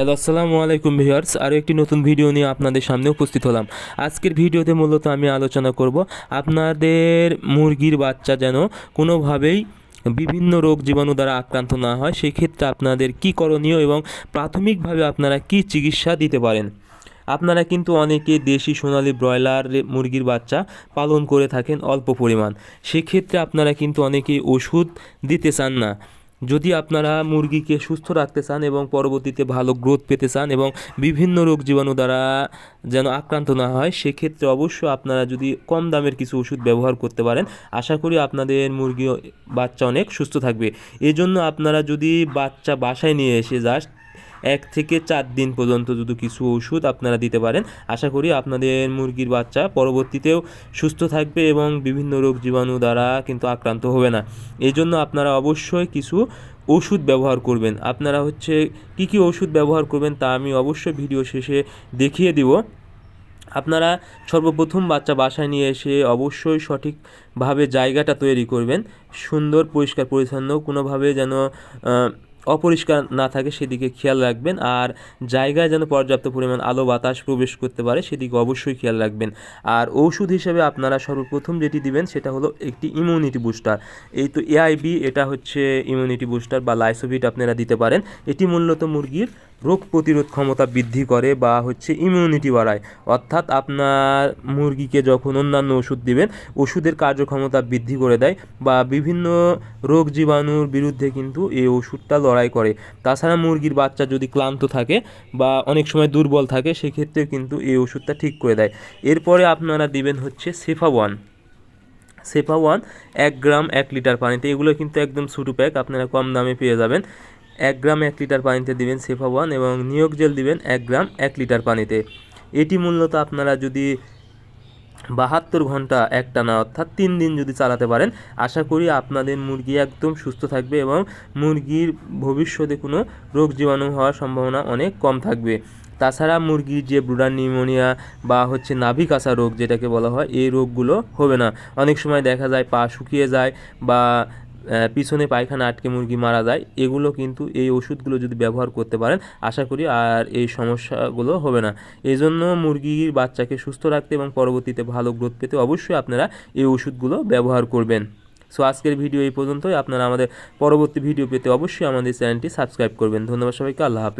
Hello আসসালামু আলাইকুম viewers. আরও একটি নতুন ভিডিও নিয়ে আপনাদের সামনে উপস্থিত হলাম। আজকের ভিডিওতে মূলত আমি আলোচনা করব আপনাদের মুরগির বাচ্চা যেন কোনোভাবেই বিভিন্ন রোগ জীবাণু দ্বারা আক্রান্ত না হয় সেই ক্ষেত্রে আপনাদের কী করণীয় এবং প্রাথমিকভাবে আপনারা কী চিকিৎসা দিতে পারেন? আপনারা কিন্তু অনেকে দেশি সোনালি ব্রয়লার মুরগির বাচ্চা পালন করে থাকেন অল্প পরিমাণ। সেক্ষেত্রে আপনারা কিন্তু অনেকেই ওষুধ দিতে চান না। যদি আপনারা মুরগিকে সুস্থ রাখতে চান এবং পরবর্তীতে ভালো গ্রোথ পেতে চান এবং বিভিন্ন রোগ জীবাণু দ্বারা যেন আক্রান্ত না হয়, সেক্ষেত্রে অবশ্য আপনারা যদি কম দামের কিছু ওষুধ ব্যবহার করতে পারেন। আশা করি আপনাদের মুরগি বাচ্চা অনেক সুস্থ থাকবে। এজন্য আপনারা যদি বাচ্চা বাসায় নিয়ে এসে জাস্ট এক থেকে চার দিন পর্যন্ত যদি কিছু ওষুধ আপনারা দিতে পারেন, আশা করি আপনাদের মুরগির বাচ্চা পরবর্তীতেও সুস্থ থাকবে এবং বিভিন্ন রোগ জীবাণু দ্বারা কিন্তু আক্রান্ত হবে না। এই জন্য আপনারা অবশ্যই কিছু ওষুধ ব্যবহার করবেন। আপনারা হচ্ছে কি কি ওষুধ ব্যবহার করবেন তা আমি অবশ্যই ভিডিও শেষে দেখিয়ে দিব। আপনারা সর্বপ্রথম বাচ্চা বাসায় নিয়ে এসে অবশ্যই সঠিকভাবে জায়গাটা তৈরি করবেন। সুন্দর, পরিষ্কার, পরিচ্ছন্ন, কোনোভাবে যেন অপরিষ্কার না থাকে সেদিকে খেয়াল রাখবেন। আর জায়গায় যেন পর্যাপ্ত পরিমাণ আলো বাতাস প্রবেশ করতে পারে, সেদিকে অবশ্যই খেয়াল রাখবেন। আর ওষুধ হিসেবে আপনারা সর্বপ্রথম যেটি দিবেন, সেটা হলো একটি ইমিউনিটি বুস্টার এই তো এআইবি এটা হচ্ছে ইমিউনিটি বুস্টার বা লাইসোভিট আপনারা দিতে পারেন। এটি মূলত মুরগির রোগ প্রতিরোধ ক্ষমতা বৃদ্ধি করে বা হচ্ছে ইমিউনিটি বাড়ায়। অর্থাৎ আপনার মুরগিকে যখন অন্যান্য ওষুধ দিবেন, ওষুধের কার্যক্ষমতা বৃদ্ধি করে দেয় বা বিভিন্ন রোগ জীবাণুর বিরুদ্ধে কিন্তু এই ওষুধটা লড়াই করে। তাছাড়া মুরগির বাচ্চা যদি ক্লান্ত থাকে বা অনেক সময় দুর্বল থাকে সেক্ষেত্রে কিন্তু এই ওষুধটা ঠিক করে দেয়। এরপরে আপনারা দিবেন হচ্ছে সেফা ওয়ান সেফা ওয়ান এক গ্রাম এক লিটার পানিতে, এগুলো কিন্তু একদম ছোটো প্যাক আপনারা কম দামে পেয়ে যাবেন। এক গ্রাম এক লিটার পানিতে দিবেন সেফা ওয়ান এবং নিয়োগ জেল দিবেন এক গ্রাম এক লিটার পানিতে। এটি মূলত আপনারা যদি বাহাত্তর ঘণ্টা একটানা, অর্থাৎ তিন দিন যদি চালাতে পারেন, আশা করি আপনাদের মুরগি একদম সুস্থ থাকবে এবং মুরগির ভবিষ্যতে কোনো রোগ জীবাণু হওয়ার সম্ভাবনা অনেক কম থাকবে। তাছাড়া মুরগির যে ব্রুডার নিউমোনিয়া বা হচ্ছে নাভি কাঁচা রোগ, যেটাকে বলা হয়, এই রোগগুলো হবে না। অনেক সময় দেখা যায় পা শুকিয়ে যায় বা পিছনে পায়খানা আটকে মুরগি মারা যায়, এগুলো কিন্তু এই ওষুধগুলো যদি ব্যবহার করতে পারেন, আশা করি আর এই সমস্যাগুলো হবে না। এই জন্য মুরগির বাচ্চাকে সুস্থ রাখতে এবং পরবর্তীতে ভালো গ্রোথ পেতে অবশ্যই আপনারা এই ওষুধগুলো ব্যবহার করবেন। সো আজকের ভিডিও এই পর্যন্তই। আপনারা আমাদের পরবর্তী ভিডিও পেতে অবশ্যই আমাদের চ্যানেলটি সাবস্ক্রাইব করবেন। ধন্যবাদ সবাইকে। আল্লাহ হাফেজ।